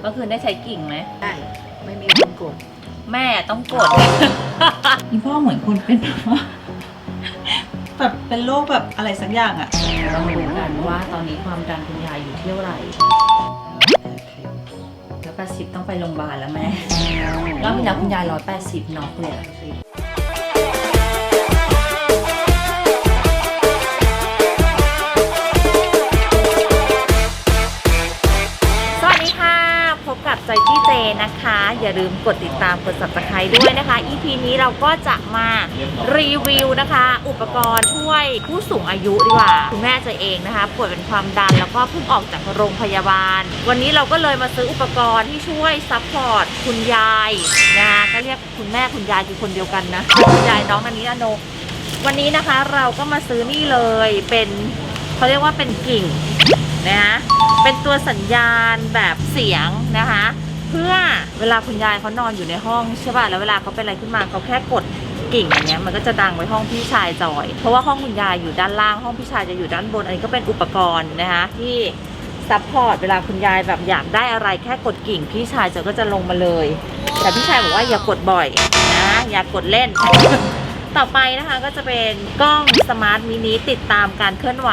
เมื่อคืนได้ใช้กิ่งไหม ได้ไม่มีคนกดแม่ต้องกดนี่พ่อเหมือนคนเป็นแบบว่าแบบเป็นโรคแบบอะไรสักอย่างอะเรามาดูกันว่าตอนนี้ความดันคุณยายอยู่ที่เท่าไหร่แล้วแปดสิบต้องไปโรงพยาบาลแล้วแม่รอบที่แล้วคุณยายร้อยแปดสิบน็อกเลยอะ ย์นะคะ อย่าลืมกดติดตามกด subscribe ด้วยนะคะ EP นี้เราก็จะมารีวิวนะคะ อุปกรณ์ช่วยผู้สูงอายุดีกว่าคุณแม่จอเองนะคะป่วยเป็นความดันแล้วก็เพิ่งออกจากโรงพยาบาล วันนี้เราก็เลยมาซื้ออุปกรณ์ที่ช่วยซัพพอร์ตคุณยายนะคะก็เรียกคุณแม่คุณยายคือคนเดียวกันนะคุณยายน้องอันนี้อนวันนี้นะคะเราก็มาซื้อนี่เลยเป็นเขาเรียกว่าเป็นกิ่งนะคะเป็นตัวสัญญาณแบบเสียงนะคะ เพื่อเวลาคุณยายเขานอนอยู่ในห้องใช่ป่ะแล้วเวลาเขาเป็นอะไรขึ้นมาเขาแค่กดกิ่งอันเนี้ยมันก็จะดังไว้ห้องพี่ชายจอย เพราะว่าห้องคุณยายอยู่ด้านล่างห้องพี่ชายจะอยู่ด้านบน อันนี้ก็เป็นอุปกรณ์นะคะที่ซัพพอร์ตเวลาคุณยายแบบอยากได้อะไรแค่กดกิ่ง พี่ชายจะก็จะลงมาเลย แต่พี่ชายบอกว่าอย่ากดบ่อยนะอย่ากดเล่น ต่อไปนะคะก็จะเป็นกล้องสมาร์ทมินิติดตามการเคลื่อนไหว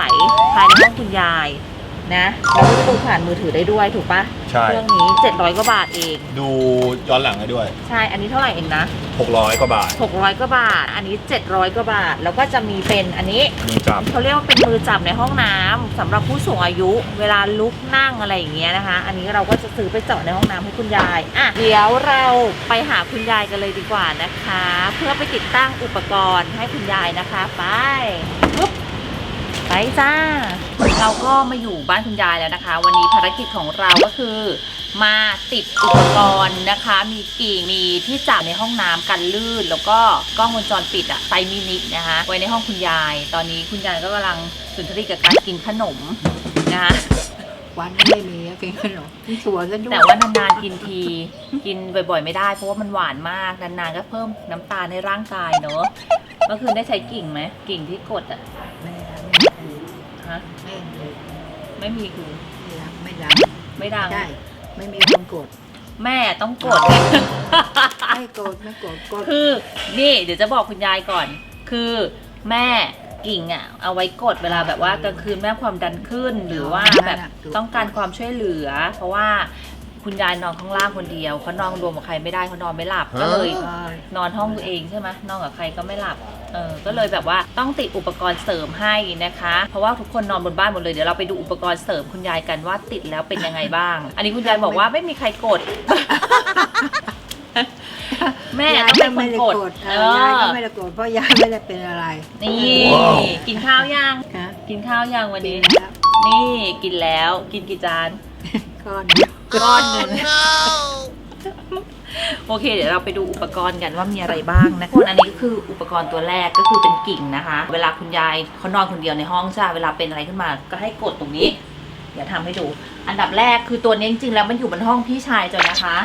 ภายในห้องคุณยาย นะแล้วก็จะดูผ่านมือถือได้ด้วยถูกปะใช่ เครื่องนี้ 700กว่าบาทเอง ดูย้อนหลังได้ด้วย ใช่อันนี้เท่าไหร่เองนะ 600 กว่าบาท600กว่าบาท อันนี้ 700กว่าบาท แล้วก็จะมีเป็นอันนี้มีจับ เขาเรียกว่าเป็นมือจับในห้องน้ำสำหรับผู้สูงอายุเวลาลุกนั่งอะไรอย่างเงี้ยนะคะ อันนี้เราก็จะซื้อไปเจาะในห้องน้ำให้คุณยายอะเดี๋ยวเราไปหาคุณยายกันเลยดีกว่านะคะ เพื่อไปติดตั้งอุปกรณ์ให้คุณยายนะคะ ไปปุ๊บ ไปจ้า เราก็มาอยู่บ้านคุณยายแล้วนะคะ วันนี้ภารกิจของเราก็คือ มาติดอุปกรณ์นะคะ มีกิ่งมีที่จับในห้องน้ำกันลื่น แล้วก็กล้องวงจรปิดอะไซมินินะคะ ไว้ในห้องคุณยาย ตอนนี้คุณยายก็กำลังสุนทรีกับการกินขนมนะคะวันนี้ไม่มีอะกินขนมกินถั่วซะด้วยแต่ว่านานๆกินที กินบ่อยๆไม่ได้เพราะว่ามันหวานมากนานๆก็เพิ่มน้ำตาลในร่างกายเนอะเมื่อคืนได้ใช้กิ่งไหมกิ่งที่กดอะไม่ได้ไม่ได้ ฮะไม่ได้ไม่มีคือไม่ดังไม่ดังได้ไม่มีคนกดแม่ต้องกด ไม่กดไม่กดกดคือนี่เดี๋ยวจะบอกคุณยายก่อน คือแม่กิ่งอะ เอาไว้กดเวลาแบบว่ากลางคืนแม่ความดันขึ้นหรือว่าแบบต้องการความช่วยเหลือ เพราะว่า คุณยายนอนข้างล่างคนเดียวเขานอนรวมกับใครไม่ได้เขานอนไม่หลับก็เลยเออนอนห้องตัวเองใช่ไหมนอนกับใครก็ไม่หลับเออก็เลยแบบว่าต้องติดอุปกรณ์เสริมให้นะคะ เพราะว่าทุกคนนอนบนบ้านหมดเลยเดี๋ยวเราไปดูอุปกรณ์เสริมคุณยายกันว่าติดแล้วเป็นยังไงบ้าง อันนี้คุณยายบอกว่าไม่มีใครกด แม่ต้องเป็นคนไม่ได้กดกดเอเออยายก็อไม่ได้กดเพราะยายไม่ได้เป็นอะไรนี่กินข้าวยังฮะกินข้าวยังวันกินี้นแล้วนี่กินแล้วกินกี่จานก้อนเดียว ก้อนหนึ่งโอเค เดี๋ยวเราไปดูอุปกรณ์กันว่ามีอะไรบ้างนะคุณอันนี้ก็คืออุปกรณ์ตัวแรกก็คือเป็นกิ่งนะคะ เวลาคุณยายเขานอนคนเดียวในห้องใช่ไหมเวลาเป็นอะไรขึ้นมา ก็ให้กดตรงนี้ เดี๋ยวทำให้ดู อันดับแรกคือตัวนี้จริงๆแล้วมันอยู่บนห้องพี่ชายจอยนะคะ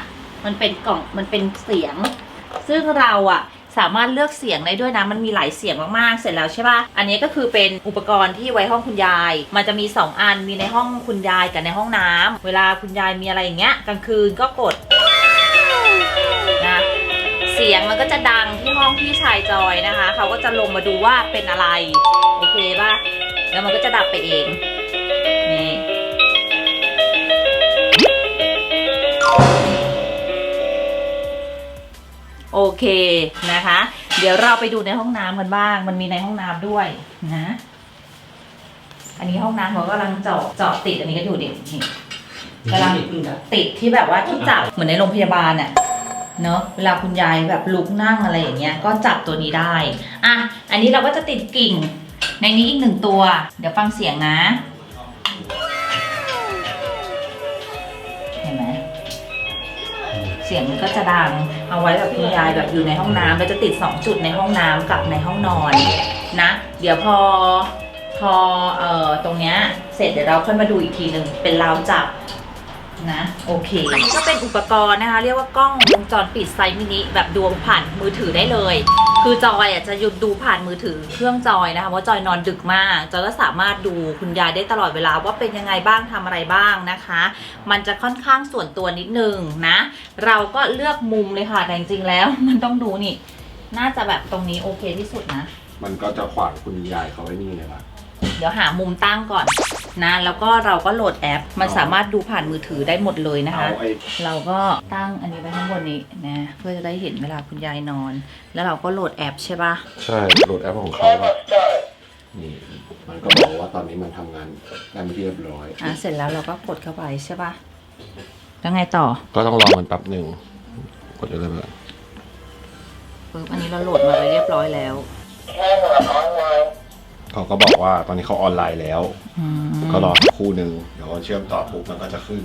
มันเป็นกล่องมันเป็นเสียง ซึ่งเราอะ สามารถเลือกเสียงได้ด้วยนะ มันมีหลายเสียงมากๆ เสร็จแล้วใช่ปะอันนี้ก็คือเป็นอุปกรณ์ที่ไว้ห้องคุณยาย มันจะมี 2 อัน มีในห้องคุณยายกับในห้องน้ำเวลาคุณยายมีอะไรอย่างเงี้ยกลางคืนก็กดนะเสียงมันก็จะดังที่ห้องพี่ชายจอยนะคะ เขาก็จะลงมาดูว่าเป็นอะไร โอเคป่ะ แล้วมันก็จะดับไปเอง โอเคนะคะ เดี๋ยวเราไปดูในห้องน้ำกันบ้าง มันมีในห้องน้ำด้วยนะ อันนี้ห้องน้ำเขากำลังเจาะเจาะติดอันนี้ก็อยู่เด็กนี่กำลังติดที่แบบว่าที่จับเหมือนในโรงพยาบาลน่ะเนาะเวลาคุณยายแบบลุกนั่งอะไรอย่างเงี้ยก็จับตัวนี้ได้อะอันนี้เราก็จะติดกิ่ง ในนี้อีกหนึ่งตัว เดี๋ยวฟังเสียงนะเห็นไหมเสียงมันก็จะดัง เอาไว้แบบคุณยายแบบอยู่ในห้องน้ำแล้วจะติด 2 จุดในห้องน้ำกับในห้องนอนนะ เดี๋ยวพอพอเอ่อตรงเนี้ยเสร็จเดี๋ยวเราค่อยมาดูอีกทีหนึ่งเป็นราวจับ นะ โอเค อันนี้ก็เป็นอุปกรณ์นะคะ เรียกว่ากล้องวงจรปิดไซส์มินิแบบดูผ่านมือถือได้เลย คือจอยอะจะหยุดดูผ่านมือถือเครื่องจอยนะคะเพราะจอยนอนดึกมาก จอยก็สามารถดูคุณยายได้ตลอดเวลาว่าเป็นยังไงบ้างทำอะไรบ้างนะคะ มันจะค่อนข้างส่วนตัวนิดนึงนะ เราก็เลือกมุมเลยค่ะแต่จริงๆแล้ว มันต้องดูนี่ น่าจะแบบตรงนี้โอเคที่สุดนะ มันก็จะขวางคุณยายเขาไว้นี่เลยล่ะ เดี๋ยวหามุมตั้งก่อนนะ แล้วก็เราก็โหลดแอป มันสามารถดูผ่านมือถือได้หมดเลยนะคะ เอาไอ้ เราก็ตั้งอันนี้ไว้ข้างบนนี้นะเพื่อจะได้เห็นเวลาคุณยายนอน แล้วเราก็โหลดแอปใช่ปะใช่โหลดแอปของเขาอะนี่มันก็บอกว่าตอนนี้มันทำงานได้ไม่เรียบร้อย อะเสร็จแล้วเราก็กดเข้าไปใช่ปะแล้วไงต่อก็ต้องรอมันแป๊บหนึ่งกดอะไรแบบปึ๊บอันนี้เราโหลดมาไปเรียบร้อยแล้ว เขาก็บอกว่าตอนนี้เขาออนไลน์แล้ว อืมก็รอสักครู่หนึ่งเดี๋ยวเชื่อมต่อปุ๊บมันก็จะขึ้น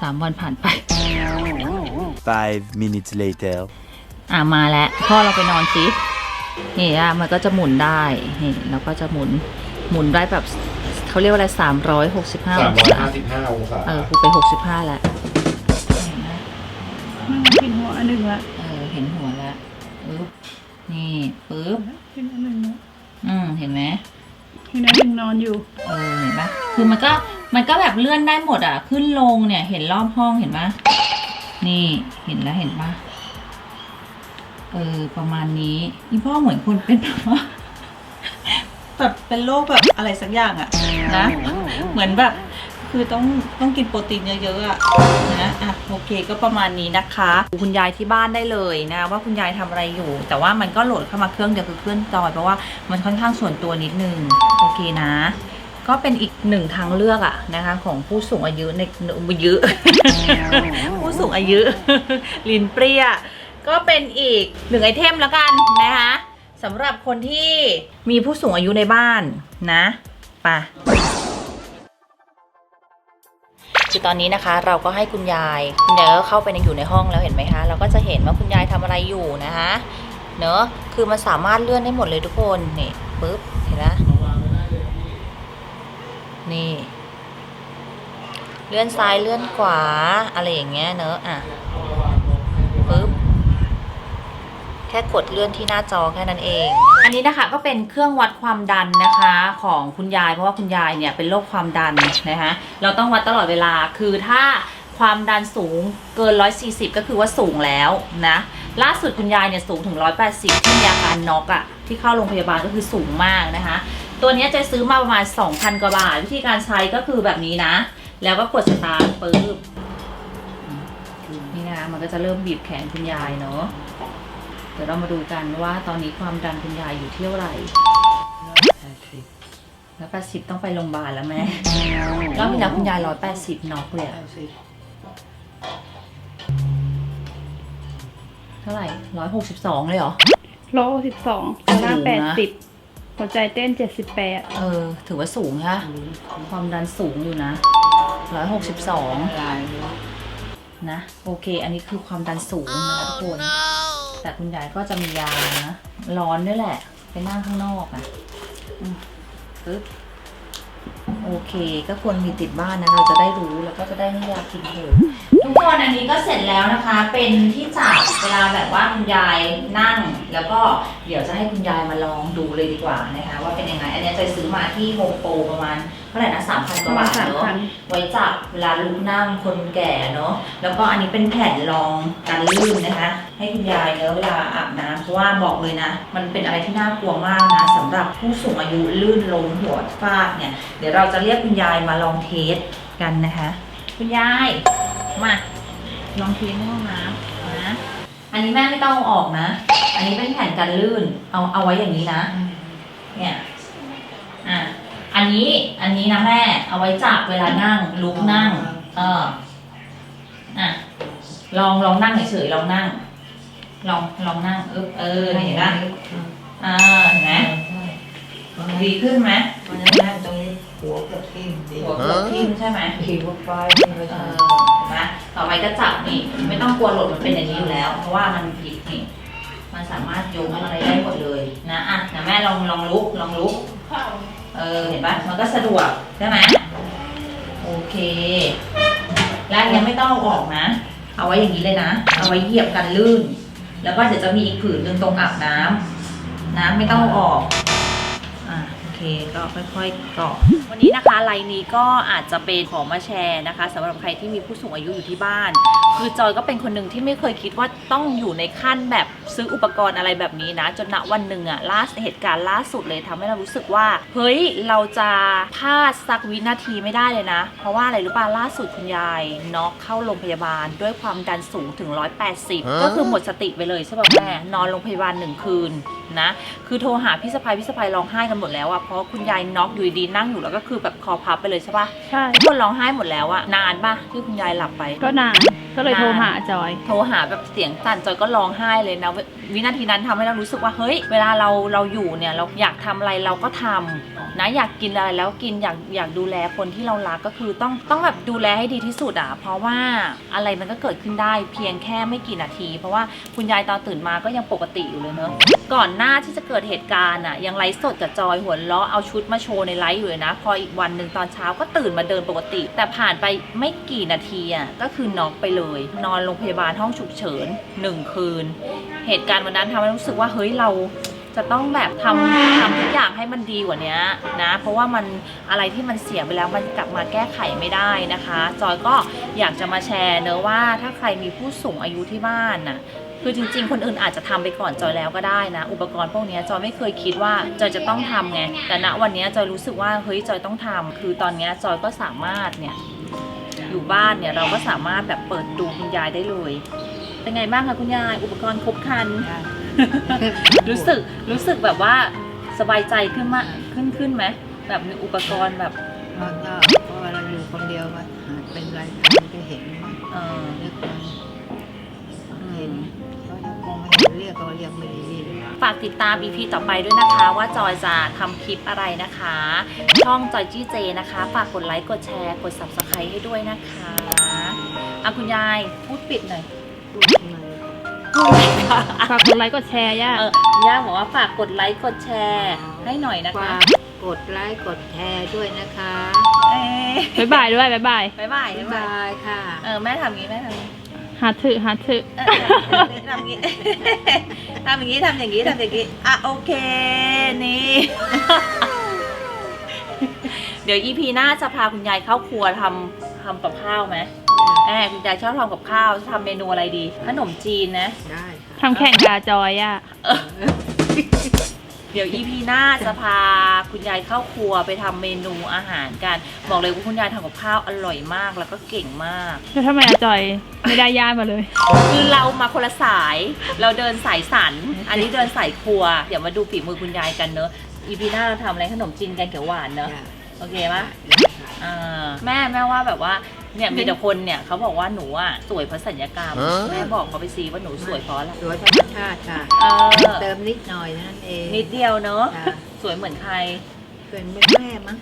สามวันผ่านไป Five minutes later. อะมาแล้วพ่อเราไปนอนสินี่อะมันก็จะหมุนได้นี่เราก็จะหมุนหมุนได้แบบเขาเรียกว่าอะไรสามร้อยหกสิบห้าองศา355องศาเออกูไปหกสิบห้าแล้วเห็นไหมกินหัวอันหนึ่งละเออเห็นหัวแล้วปึ๊บนี่ปึ๊บกินอันหนึ่งละ อืมเห็นไหมที่นั่นยังนอนอยู่ เออเห็นปะคือมันก็มันก็แบบเลื่อนได้หมดอะ ขึ้นลงเนี่ย เห็นรอบห้องเห็นปะนี่เห็นแล้วเห็นปะเออประมาณนี้อีพ่อเหมือนคนเป็นแบบว่าแบบเป็นโรคแบบอะไรสักอย่างอะนะ เหมือนแบบ คือต้องต้องกินโปรตีนเยอะๆอะนะอะโอเคก็ประมาณนี้นะคะดูคุณยายที่บ้านได้เลยนะว่าคุณยายทำอะไรอยู่ แต่ว่ามันก็โหลดเข้ามาเครื่องเดียวคือเครื่องจอยเพราะว่ามันค่อนข้างส่วนตัวนิดนึงโอเคนะ ก็เป็นอีกหนึ่งทางเลือกอะนะคะของผู้สูงอายุในอายุผู้สูงอายุลินเปรี้ยก็เป็นอีกหนึ่งไอเทมแล้วกันนะคะสำหรับคนที่มีผู้สูงอายุในบ้านนะไปือตอนนี้นะคะ เราก็ให้คุณยายคุณยายก็เข้าไปในอยู่ในห้องแล้วเห็นไหมคะเราก็จะเห็นว่าคุณยายทำอะไรอยู่นะคะเนอะคือมันสามารถเลื่อนได้หมดเลยทุกคนนี่ปึ๊บเห็นไหมนี่ เลื่อนซ้ายเลื่อนขวาอะไรอย่างเงี้ยเนอะอะ แค่กดเลื่อนที่หน้าจอแค่นั้นเอง อันนี้นะคะก็เป็นเครื่องวัดความดันนะคะของคุณยายเพราะว่าคุณยายเนี่ยเป็นโรคความดันนะคะเราต้องวัดตลอดเวลาคือถ้าความดันสูงเกิน 140 ก็คือว่าสูงแล้วนะ ล่าสุดคุณยายเนี่ยสูงถึง 180 ที่มีอาการน็อกอะที่เข้าโรงพยาบาลก็คือสูงมากนะคะ ตัวนี้จะซื้อมาประมาณ 2,000 กว่าบาท วิธีการใช้ก็คือแบบนี้นะ แล้วก็กดสตาร์ทปึ๊บ นี่นะมันก็จะเริ่มบีบแขนคุณยายเนาะ ดี๋ยวเรามาดูกันว่าตอนนี้ความดันคุณยายอยู่ที่เท่าไหร่แล้วแปดสิบต้องไปโรงพยาบาลแล้วแม่รอบที่แล้วคุณยายร้อยแปดสิบน็อกเลยอะเท่าไหร่ร้อยหกสิบสองเลยเหรอ โลสิบสองสูงหน้านะแปดสิบหัวใจเต้นเจ็ดสิบแปดเออ ถือว่าสูงฮะความดันสูงอยู่นะร้อยหกสิบสองนะ โอเค อันนี้คือความดันสูงนะคะทุกคน แต่คุณยายก็จะมียานะร้อนด้วยแหละ ไปนั่งข้างนอกอะอืมปึ๊บโอเค ก็ควรมีติดบ้านนะ เราจะได้รู้แล้วก็จะได้ให้ยากินถูกทุกคนอันนี้ก็เสร็จแล้วนะคะ เป็นที่จับเวลาแบบว่าคุณยายนั่ง แล้วก็เดี๋ยวจะให้คุณยายมาลองดูเลยดีกว่านะคะ ว่าเป็นยังไง อันนี้จะซื้อมาที่โฮมโปรประมาณ เท่าไหร่นะสามพันกว่าบาทสามเนาะพันไว้จับเวลาลุกนั่งคนแก่เนาะแล้วก็อันนี้เป็นแผ่นรองกันลื่นนะคะ ให้คุณยายเนอะเวลาอาบน้ำเพราะว่าบอกเลยนะ มันเป็นอะไรที่น่ากลัวมากนะสำหรับผู้สูงอายุลื่นล้มหัวฟาดเนี่ยเดี๋ยวเราจะเรียกคุณยายมาลองเทสกันนะคะ คุณยายมาลองเทสในห้องน้ำนะอันนี้แม่ไม่ต้องเอาออกนะ อันนี้เป็นแผ่นกันลื่น เอาเอาไว้อย่างนี้นะ เนี่ย อะ อันนี้อันนี้นะแม่ เอาไว้จับเวลานั่ง ลุกนั่ง เอออะลองลองนั่งเฉยๆลองนั่ง ลองลองนั่งเออเออเห็นปะอ่าเห็นไหมดีขึ้นไหมมันจะนั่งตรงนี้หัวกระทิ่มดีหัวกดทิ่มใช่ไหมขี่รถไฟนี่ไปเอทางอเห็นไหมต่อไปก็จับนี่ ไม่ต้องกลัวหล่นมันเป็นอย่างนี้อยู่แล้ว เพราะว่ามันผิดนี่มันสามารถโยงอะไรได้หมดเลยนะอะนะแม่ลองลองลุกลองลุก เออเห็นปะมันก็สะดวกใช่ไหมโอเคและอันเนี้ยไม่ต้องเอาออกนะ เอาไว้อย่างนี้เลยนะ เอาไว้เหยียบกันลื่น แล้วก็เดี๋ยวจะมีอีกผืนหนึ่งตรงอาบน้ำนะไม่ต้องเอาออก เคก็ค่อยๆกรอกวันนี้นะคะไลน์นี้ก็อาจจะเป็นของมาแชร์นะคะสำหรับใครที่มีผู้สูงอายุอยู่ที่บ้าน คือจอยก็เป็นคนหนึ่งที่ไม่เคยคิดว่าต้องอยู่ในขั้นแบบซื้ออุปกรณ์อะไรแบบนี้นะ จนณวันหนึ่งอะล่าเหตุการณ์ล่าสุดเลยทำให้เรารู้สึกว่า เฮ้ยเราจะพลาดสักวินาทีไม่ได้เลยนะ เพราะว่าอะไรรู้ป่ะล่าสุดคุณยายน็อกเข้าโรงพยาบาล ด้วยความดันสูงถึง 180 ก็คือหมดสติไปเลยใช่ป่ะแม่นอนโรงพยาบาลหนึ่งคืนนะ คือโทรหาพี่สะพายพี่สะพายร้องไห้กันหมดแล้วอะเพราะคุณยายน็อกอยู่ดีๆนั่งอยู่แล้วก็คือแบบคอพับไปเลยใช่ปะใช่ ทุกคนร้องไห้หมดแล้วอะนานปะที่คุณยายหลับไป ก็นาน ก็เลยโทรหาจอย โทรหาแบบเสียงสั่นจอยก็ร้องไห้เลยนะววินาทีนั้นทำให้เรารู้สึกว่าเฮ้ย เวลาเราเราอยู่เนี่ยเราอยากทำอะไรเราก็ทำนะอยากกินอะไรแล้วกินอยากอยากดูแลคนที่เรารักก็คือต้องต้องแบบดูแลให้ดีที่สุดอะเพราะว่าอะไรมันก็เกิดขึ้นได้เพียงแค่ไม่กี่นาที เพราะว่าคุณยายตอนตื่นมาก็ยังปกติอยู่เลยเนอะก่อนหน้าที่จะเกิดเหตุการณ์อะยังไลฟ์สดกับจอยหัวเราะเอาชุดมาโชว์ในไลฟ์อยู่เลยนะ พออีกวันหนึ่งตอนเช้าก็ตื่นมาเดินปกติ แต่ผ่านไปไม่กี่นาทีอะก็คือน็อกไปเลยนอนโรงพยาบาลห้องฉุกเฉินหนึ่งคืน เหตุการณ์วันนั้นทำให้รู้สึกว่าเฮ้ยเราจะต้องแบบทำทำทุกอย่างให้มันดีกว่านี้นะ เพราะว่ามันอะไรที่มันเสียไปแล้วมันกลับมาแก้ไขไม่ได้นะคะ จอยก็อยากจะมาแชร์เนอะว่าถ้าใครมีผู้สูงอายุที่บ้านน่ะคือจริง ๆ คนอื่นอาจจะทำไปก่อนจอยแล้วก็ได้นะ อุปกรณ์พวกนี้จอยไม่เคยคิดว่าจอยจะต้องทำไงแต่ณวันนี้จอยรู้สึกว่าเฮ้ยจอยต้องทำคือตอนนี้จอยก็สามารถเนี่ย อยู่บ้านเนี่ยเราก็สามารถแบบเปิดดูคุณยายได้เลยเป็นไงบ้างคะคุณยายอุปกรณ์ครบครัน รู้สึกรู้สึกแบบว่าสบายใจขึ้นมากขึ้นขึ้นไหมแบบมีอุปกรณ์แบบมันก็เพราะว่าเราอยู่คนเดียวมันหาเป็นไรมันก็เห็นมั้งเออเรียกมันอืากติดตาม EP ต่อไปด้วยนะคะ ว่าจอยจะทำคลิปอะไรนะคะ ช่องจอยจี้เจนะคะ ฝากกดไลค์ กดแชร์ กด subscribe ให้ด้วยนะคะอะคุณยายพูดปิดหน่อยพูดทำไมฝากกดไลค์กดแชร์ย่าเออย่าบอกว่าฝากกดไลค์กดแชร์ให้หน่อยนะคะ ฝากกดไลค์กดแชร์ด้วยนะคะ เอ๊ะบ๊ายบายด้วยบ๊ายบาย บ๊ายบายบ๊าบ๊ายยบายบายค่ะ เออแม่ทำอย่างนี้แม่ทำอย่างนี้ หาถือหาถือเออทำอย่างนี้ทำอย่างนี้ทำอย่างนี้ทำอย่างนี้อะโอเคนี่ เดี๋ยว EP หน้าจะพาคุณยายเข้าครัวทำทำกับข้าวไหมแอบคุณยายชอบทำกับข้าวจะทำเมนูอะไรดี ขนมจีนนะ ได้ค่ะทำแข่งกาจอยย่าเดี๋ยว EP หน้าจะพาคุณยายเข้าครัวไปทำเมนูอาหารกัน บอกเลยว่าคุณยายทำกับข้าวอร่อยมากแล้วก็เก่งมาก แล้วทำไมอาจอยไม่ได้ย่ามาเลย คือเรามาคนละสาย เราเดินสายสัน อันนี้เดินสายครัว เดี๋ยวมาดูฝีมือคุณยายกันเนอะอีพีหน้าเราทำอะไรขนมจีนแกงเขียวหวานเนอะจ้ะโอเคปะอ่าแม่แม่ว่าแบบว่า เนี่ยมีแต่คนเนี่ยเขาบอกว่าหนูอะสวยเพราะสัญญกรรมแม่บอกเขาไปซีว่าหนูสวยเพราะอะไรสวยธรรมชาติค่ะเออเติมนิดหน่อยนั่นเองนิดเดียวเนอะจ้ะสวยเหมือนใครเป็นแม่มั้ง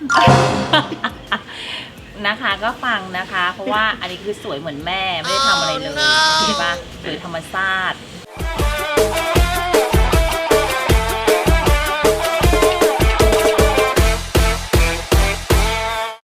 นะคะก็ฟังนะคะ เพราะว่าอันนี้คือสวยเหมือนแม่ไม่ได้ทำอะไรเลยโอเคปะสวยธรรมชาติ